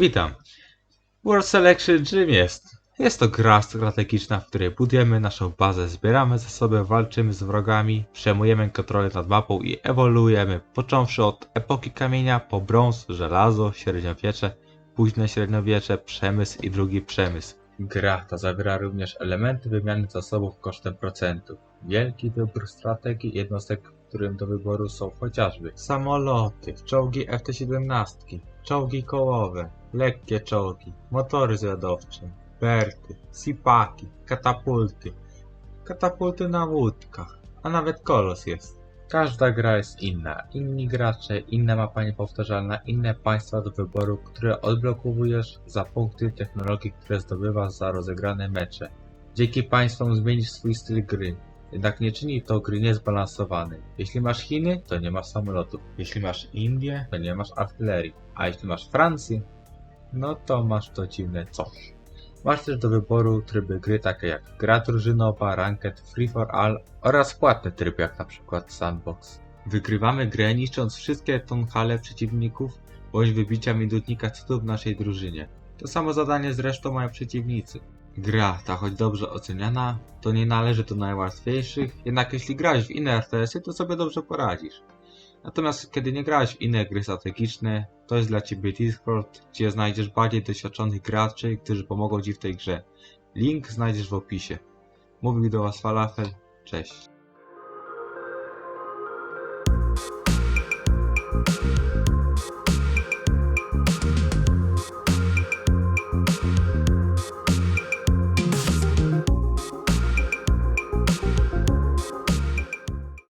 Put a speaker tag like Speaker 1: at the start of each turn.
Speaker 1: Witam. World Selection czym jest? Jest to gra strategiczna, w której budujemy naszą bazę, zbieramy zasoby, walczymy z wrogami, przejmujemy kontrolę nad mapą i ewoluujemy, począwszy od epoki kamienia po brąz, żelazo, średniowiecze, późne średniowiecze, przemysł i drugi przemysł. Gra ta zawiera również elementy wymiany zasobów kosztem procentów. Wielki wybór strategii jednostek, którym do wyboru są chociażby samoloty, czołgi FT-17, czołgi kołowe, lekkie czołgi, motory zwiadowcze, berty, sipaki, katapulty, katapulty na łódkach, a nawet kolos jest. Każda gra jest inna, inni gracze, inna mapa niepowtarzalna, inne państwa do wyboru, które odblokowujesz za punkty technologii, które zdobywasz za rozegrane mecze. Dzięki państwom zmienisz swój styl gry, jednak nie czyni to gry niezbalansowanej. Jeśli masz Chiny, to nie masz samolotów. Jeśli masz Indię, to nie masz artylerii. A jeśli masz Francję, no to masz to dziwne coś. Masz też do wyboru tryby gry takie jak gra drużynowa, ranked, free for all oraz płatne tryby jak na przykład sandbox. Wygrywamy grę niszcząc wszystkie tonhale przeciwników bądź wybicia minutnika cudów w naszej drużynie. To samo zadanie zresztą mają przeciwnicy. Gra ta, choć dobrze oceniana, to nie należy do najłatwiejszych, jednak jeśli grałeś w inne RTS-y, to sobie dobrze poradzisz. Natomiast kiedy nie grałeś w inne gry strategiczne, to jest dla Ciebie Discord, gdzie znajdziesz bardziej doświadczonych graczy, którzy pomogą Ci w tej grze. Link znajdziesz w opisie. Mówił do Was Falafel, cześć.